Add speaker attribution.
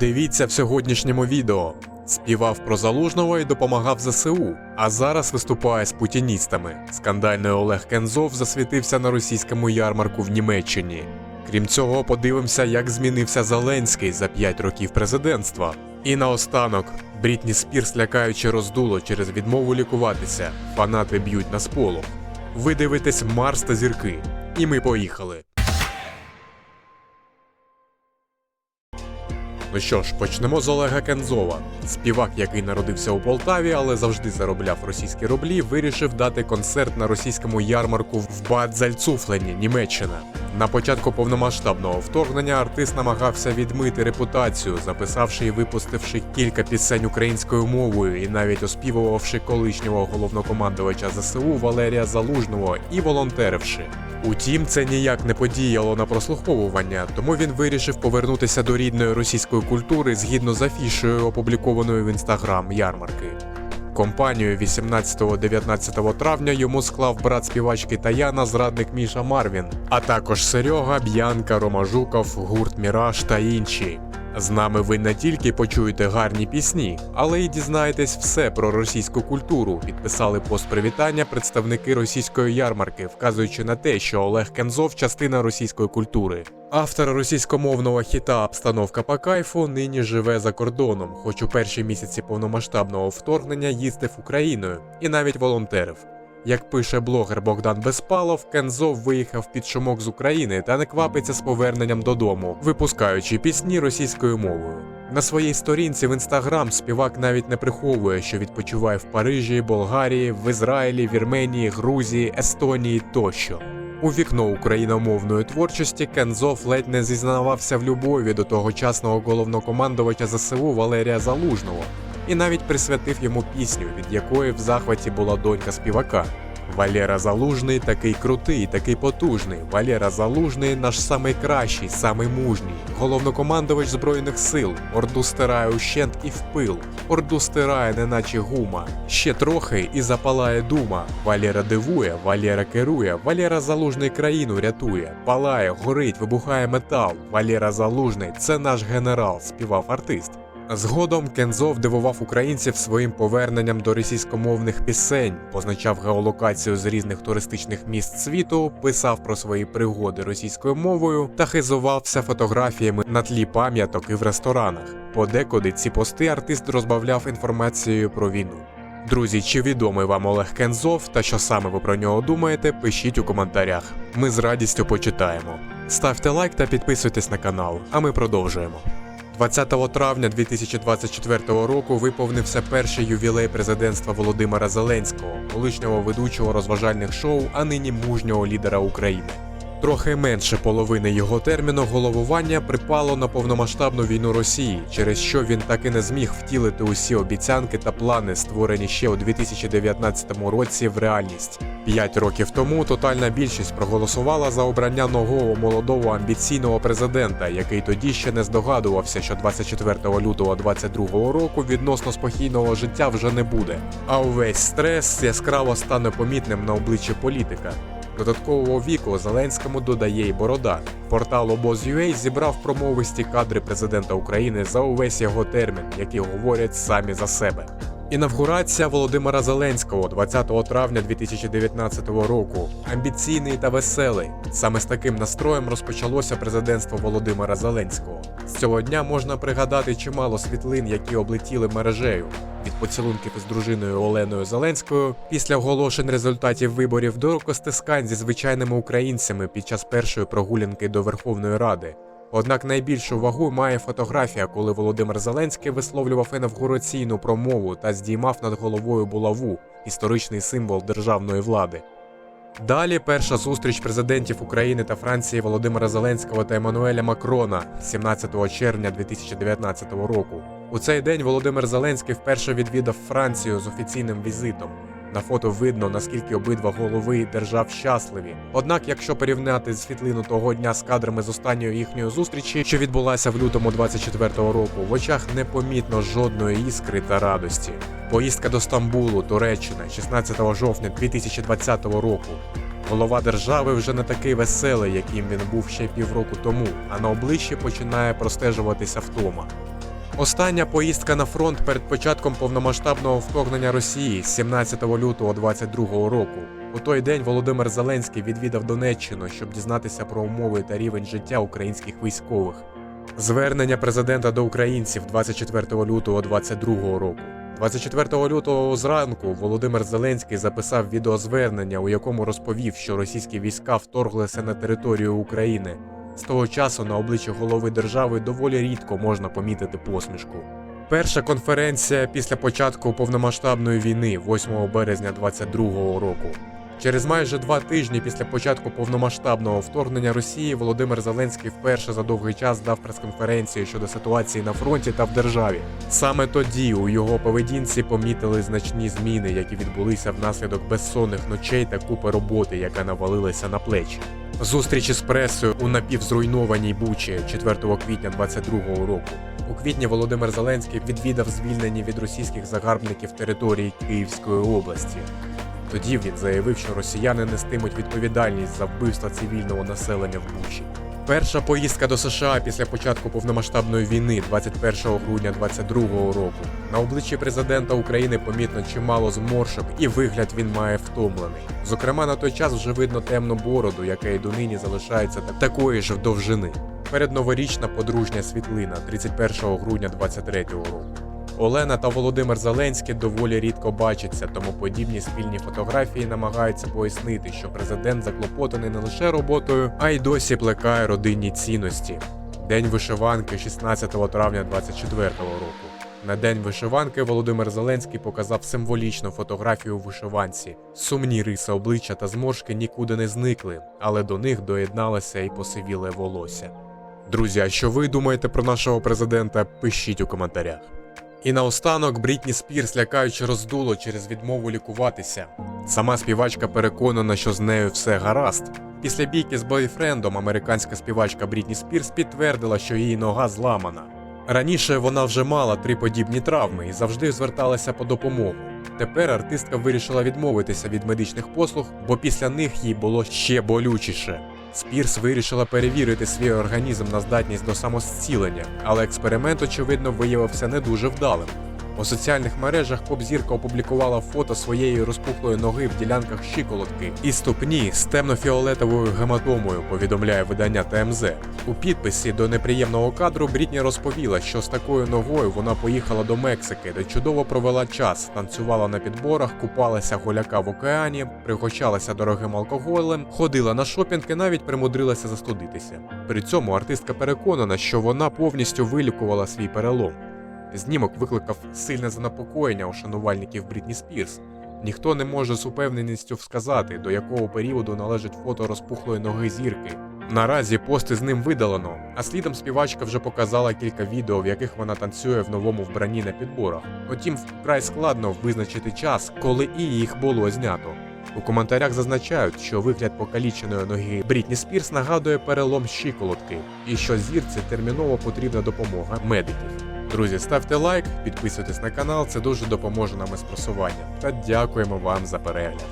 Speaker 1: Дивіться в сьогоднішньому відео. Співав про залужного і допомагав ЗСУ, а зараз виступає з путіністами. Скандальний Олег Кензов засвітився на російському ярмарку в Німеччині. Крім цього, подивимося, як змінився Зеленський за 5 років президентства. І наостанок, Брітні Спірс лякаючи роздуло через відмову лікуватися. Фанати б'ють на сполох. Ви дивитесь Марс та зірки. І ми поїхали. Ну що ж, почнемо з Олега Кензова. Співак, який народився у Полтаві, але завжди заробляв російські рублі, вирішив дати концерт на російському ярмарку в Бад Зальцуфлені, Німеччина. На початку повномасштабного вторгнення артист намагався відмити репутацію, записавши і випустивши кілька пісень українською мовою і навіть оспівувавши колишнього головнокомандувача ЗСУ Валерія Залужного і волонтеривши. Утім, це ніяк не подіяло на прослуховування, тому він вирішив повернутися до рідної російської культури згідно з афішою, опублікованою в інстаграм ярмарки. Компанію 18-19 травня йому склав брат співачки Таяна, зрадник Міша Марвін, а також Серега, Б'янка, Рома Жуков, гурт Міраж та інші. З нами ви не тільки почуєте гарні пісні, але й дізнаєтесь все про російську культуру. Підписали пост привітання представники російської ярмарки, вказуючи на те, що Олег Кензов частина російської культури. Автор російськомовного хіта Обстановка по кайфу нині живе за кордоном, хоч у перші місяці повномасштабного вторгнення їздив Україною і навіть волонтерив. Як пише блогер Богдан Безпалов, Кензов виїхав під шумок з України та не квапиться з поверненням додому, випускаючи пісні російською мовою. На своїй сторінці в інстаграм співак навіть не приховує, що відпочиває в Парижі, Болгарії, в Ізраїлі, Вірменії, Грузії, Естонії тощо. У вікно україномовної творчості Кензов ледь не зізнавався в любові до тогочасного головнокомандувача ЗСУ Валерія Залужного і навіть присвятив йому пісню, від якої в захваті була донька співака. Валера Залужний такий крутий, такий потужний. Валера Залужний наш самий кращий, самий мужній. Головнокомандувач Збройних сил. Орду стирає ущент і впил. Орду стирає, неначе гума. Ще трохи і запалає дума. Валера дивує, Валера керує, Валера Залужний країну рятує. Палає, горить, вибухає метал. Валера Залужний це наш генерал, співав артист. Згодом Кензов дивував українців своїм поверненням до російськомовних пісень, позначав геолокацію з різних туристичних міст світу, писав про свої пригоди російською мовою та хизувався фотографіями на тлі пам'яток і в ресторанах. Подекуди ці пости артист розбавляв інформацією про війну. Друзі, чи відомий вам Олег Кензов та що саме ви про нього думаєте, пишіть у коментарях. Ми з радістю почитаємо. Ставте лайк та підписуйтесь на канал, а ми продовжуємо. 20 травня 2024 року виповнився перший ювілей президентства Володимира Зеленського, колишнього ведучого розважальних шоу, а нині мужнього лідера України. Трохи менше половини його терміну головування припало на повномасштабну війну Росії, через що він так і не зміг втілити усі обіцянки та плани, створені ще у 2019 році в реальність. П'ять років тому тотальна більшість проголосувала за обрання нового молодого амбіційного президента, який тоді ще не здогадувався, що 24 лютого 2022 року відносно спокійного життя вже не буде. А увесь стрес яскраво стане помітним на обличчі політика. Додаткового віку Зеленському додає й борода. Портал Обоз.ua зібрав промовисті кадри президента України за увесь його термін, які говорять самі за себе. Інавгурація Володимира Зеленського 20 травня 2019 року. Амбіційний та веселий. Саме з таким настроєм розпочалося президентство Володимира Зеленського. З цього дня можна пригадати чимало світлин, які облетіли мережею. Від поцілунків із дружиною Оленою Зеленською після оголошень результатів виборів до рукостискань зі звичайними українцями під час першої прогулянки до Верховної Ради. Однак найбільшу вагу має фотографія, коли Володимир Зеленський висловлював інавгураційну промову та здіймав над головою булаву історичний символ державної влади. Далі перша зустріч президентів України та Франції Володимира Зеленського та Еммануеля Макрона 17 червня 2019 року. У цей день Володимир Зеленський вперше відвідав Францію з офіційним візитом. На фото видно, наскільки обидва голови держав щасливі. Однак, якщо порівняти світлину того дня з кадрами з останньої їхньої зустрічі, що відбулася в лютому 24-го року, в очах не помітно жодної іскри та радості. Поїздка до Стамбулу, Туреччина, 16 жовтня 2020 року. Голова держави вже не такий веселий, яким він був ще півроку тому, а на обличчі починає простежуватися втома. Остання поїздка на фронт перед початком повномасштабного вторгнення Росії 17 лютого 2022 року. У той день Володимир Зеленський відвідав Донеччину, щоб дізнатися про умови та рівень життя українських військових. Звернення президента до українців 24 лютого 2022 року. 24 лютого зранку Володимир Зеленський записав відеозвернення, у якому розповів, що російські війська вторглися на територію України. З того часу на обличчі голови держави доволі рідко можна помітити посмішку. Перша конференція після початку повномасштабної війни 8 березня 2022 року. Через майже два тижні після початку повномасштабного вторгнення Росії Володимир Зеленський вперше за довгий час дав прес-конференцію щодо ситуації на фронті та в державі. Саме тоді у його поведінці помітили значні зміни, які відбулися внаслідок безсонних ночей та купи роботи, яка навалилася на плечі. Зустрічі з пресою у напівзруйнованій Бучі 4 квітня 2022 року. У квітні Володимир Зеленський відвідав звільнені від російських загарбників території Київської області. Тоді він заявив, що росіяни нестимуть відповідальність за вбивства цивільного населення в Бучі. Перша поїздка до США після початку повномасштабної війни 21 грудня 2022 року. На обличчі президента України помітно чимало зморшок, і вигляд він має втомлений. Зокрема, на той час вже видно темну бороду, яка й донині залишається такої ж довжини. Передноворічна подружня світлина 31 грудня 2023 року. Олена та Володимир Зеленський доволі рідко бачаться, тому подібні спільні фотографії намагаються пояснити, що президент заклопотаний не лише роботою, а й досі плекає родинні цінності. День вишиванки 16 травня 24 року. На день вишиванки Володимир Зеленський показав символічну фотографію у вишиванці. Сумні риси обличчя та зморшки нікуди не зникли, але до них доєдналося і посивіле волосся. Друзі, а що ви думаєте про нашого президента? Пишіть у коментарях. І наостанок Брітні Спірс лякаючи роздуло через відмову лікуватися. Сама співачка переконана, що з нею все гаразд. Після бійки з бойфрендом американська співачка Брітні Спірс підтвердила, що її нога зламана. Раніше вона вже мала три подібні травми і завжди зверталася по допомогу. Тепер артистка вирішила відмовитися від медичних послуг, бо після них їй було ще болючіше. Спірс вирішила перевірити свій організм на здатність до самозцілення, але експеримент, очевидно, виявився не дуже вдалим. У соціальних мережах поп-зірка опублікувала фото своєї розпухлої ноги в ділянках щиколотки і ступні з темно-фіолетовою гематомою, повідомляє видання ТМЗ. У підписі до неприємного кадру Брітні розповіла, що з такою ногою вона поїхала до Мексики, де чудово провела час, танцювала на підборах, купалася голяка в океані, пригощалася дорогим алкоголем, ходила на шопінг і навіть примудрилася застудитися. При цьому артистка переконана, що вона повністю вилікувала свій перелом. Знімок викликав сильне занепокоєння у шанувальників Брітні Спірс. Ніхто не може з упевненістю сказати, до якого періоду належить фото розпухлої ноги зірки. Наразі пости з ним видалено, а слідом співачка вже показала кілька відео, в яких вона танцює в новому вбранні на підборах. Утім, вкрай складно визначити час, коли і їх було знято. У коментарях зазначають, що вигляд покаліченої ноги Брітні Спірс нагадує перелом щиколотки, і що зірці терміново потрібна допомога медиків. Друзі, ставте лайк, підписуйтесь на канал, це дуже допоможе нам із просуванням. Та дякуємо вам за перегляд.